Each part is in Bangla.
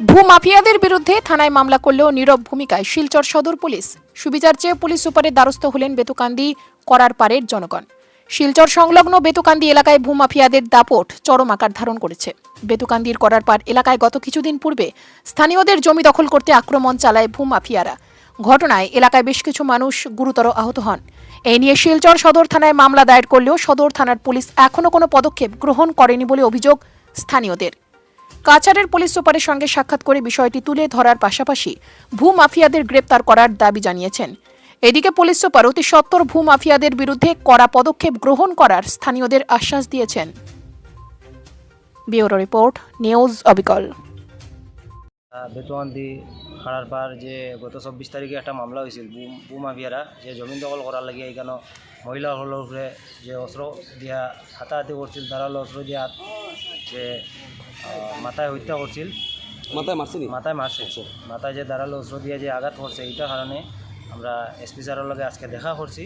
ভূমাফিয়াদের বিরুদ্ধে থানায় মামলা করলেও নীরব ভূমিকায় শিলচর সদর পুলিশ। সুবিচার চেয়ে পুলিশ সুপারের দ্বারস্থ হলেন বেতুকান্দি করার পারের জনগণ। শিলচর সংলগ্ন বেতুকান্দি এলাকায় ভূমাফিয়াদের দাপট চরম আকার ধারণ করেছে। বেতুকান্দির করার পার এলাকায় গত কিছুদিন পূর্বে স্থানীয়দের জমি দখল করতে আক্রমণ চালায় ভূমাফিয়ারা। ঘটনায় এলাকায় বেশ কিছু মানুষ গুরুতর আহত হন। এই নিয়ে শিলচর সদর থানায় মামলা দায়ের করলেও সদর থানার পুলিশ এখনও কোনো পদক্ষেপ গ্রহণ করেনি বলে অভিযোগ স্থানীয়দের। কাছাড়ের পুলিশ সুপারের সঙ্গে সাক্ষাৎ করে বিষয়টি তুলে ধরার পাশাপাশি ভূমাফিয়াদের গ্রেপ্তার করার দাবি জানিয়েছেন। এদিকে পুলিশ সুপার অতি সত্বর ভূমাফিয়াদের বিরুদ্ধে কড়া পদক্ষেপ গ্রহণ করার স্থানীয়দের আশ্বাস দিয়েছেন। ব্যুরো রিপোর্ট, নিউজ অবিকল। বেতুয়ান্দি খাড়ার পার যে গত চব্বিশ তারিখে একটা মামলা হয়েছিল বু- বুমাফিয়ারা যে জমিন দখল করার লাগে এখানে মহিলা উপরে যে অস্ত্র দিয়া হাতাহাতি করছিল তারা অস্ত্র দিয়া যে মাথায় হত্যা করছিল। মাথায় মারছিনি মাথায় মারছে। মাথায় যে দাঁড়াল অস্ত্র দিয়ে যে আঘাত করছে এইটার কারণে আমরা এসপি স্যারের লগে আজকে দেখা করছি।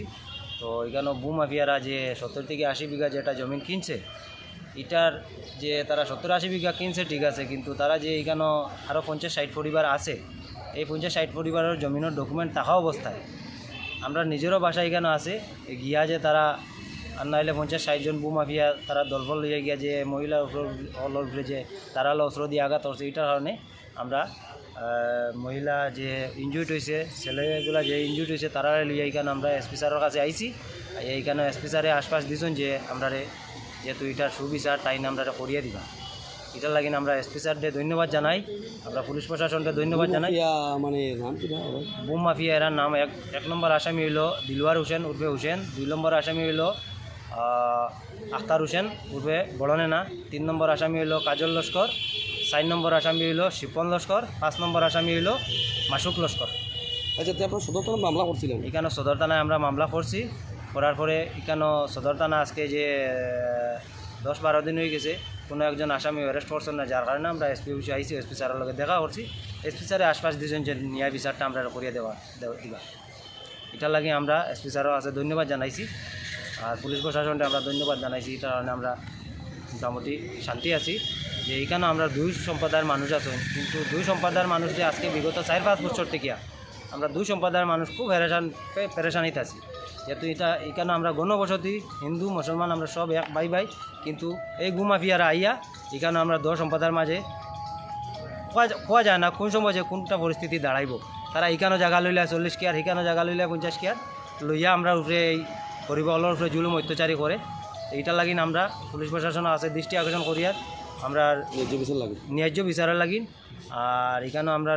তো এখানে বুমাফিয়ারা যে সত্তর থেকে আশি বিঘা যেটা জমিন কিনছে এটার যে তারা সত্তর আশি বিঘা কিনছে ঠিক আছে কিন্তু তারা যে এখানে আরও পঞ্চাশ ষাট পরিবার আছে এই পঞ্চাশ ষাট পরিবারের জমিনের ডকুমেন্ট থাকা অবস্থায় আমরা নিজেরও বাসা এখানে আছে গিয়া যে তারা আর নাহলে পঞ্চাশ ষাটজন বুমাফিয়া তারা দলবল লইয়া গিয়া যে মহিলার উপর হলর যে তারা হলো অস্ত্র দিয়ে আঘাত করছে এটার কারণে আমরা মহিলা যে ইনজুর্ড হয়েছে ছেলেগুলা যে ইনজুর্ড হয়েছে তারা লইয়া এইখানে আমরা এসপি স্যারের কাছে আইছি। এইখানে এসপি স্যারে আশ্বাস দিছেন যে আমরা যেহেতু এটার সুবিচার তাই আমরা করিয়ে দিবা। এটার লাগিন আমরা এসপি স্যারকে ধন্যবাদ জানাই। আমরা পুলিশ প্রশাসনকে ধন্যবাদ জানাই। মানে? বোম মাফিয়া এরার নাম এক এক নম্বর আসামি হইল দিলওয়ার হোসেন উর্ফে হোসেন। দুই নম্বর আসামি হইল আখতার হোসেন উর্ফে বড়নেনা। তিন নম্বর আসামি হইল কাজল লস্কর। চার নম্বর আসামি হইল শিপন লস্কর। পাঁচ নম্বর আসামি হইল মাসুক লস্কর। আচ্ছা আপনার সদর থানায় মামলা করছিলেন? এখানে সদর থানায় আমরা মামলা করছি। করার পরে এখানে সদর থানা আজকে যে দশ বারো দিন হয়ে গেছে কোনো একজন আসামি অ্যারেস্ট করছেন না যার কারণে আমরা এসপি অফিসে আইসি এসপি স্যারের লগে দেখা করছি। এসপি স্যারে আশপাশ দিয়েছেন যে ন্যায় বিচারটা আমরা করিয়ে দেওয়া দেওয়া- দিবা। এটার লাগে আমরা এসপি স্যারও আছে ধন্যবাদ জানাইছি। আর পুলিশ প্রশাসনকে আমরা ধন্যবাদ জানাইছি এটার কারণে আমরা মোটামুটি শান্তি আছি। যে এইখানে আমরা দুই সম্প্রদায়ের মানুষ আছেন কিন্তু দুই সম্প্রদায়ের মানুষ যে আজকে বিগত চার পাঁচ বছর থেকে আমরা দুই সম্প্রদায়ের মানুষ খুব হেরেশান, পেরেশানিতে আছি। যেহেতু এটা এখানে আমরা গণবসতি, হিন্দু, মুসলমান, আমরা সব এক, ভাই ভাই, কিন্তু এই গুমাফিয়ারা আইয়া এখানে আমরা দশ সম্প্রদায়ের মাঝে খোয়া যায় না, কোন সময় যে কোনটা পরিস্থিতি দাঁড়াইব। তারা এখানেও জায়গা লইলে চল্লিশ কেয়ার এখানেও জায়গা লইলে পঞ্চাশ কেয়ার, লইয়া আমরা উপরে এই পরিবারের উপরে জুলুম অত্যাচারী করে। এইটার লাগিন আমরা পুলিশ প্রশাসন আছে দৃষ্টি আকর্ষণ করিয়ার আমরা ন্যায্য বিচার লাগি ন্যায্য বিচারের লাগিন। আর এখানে আমরা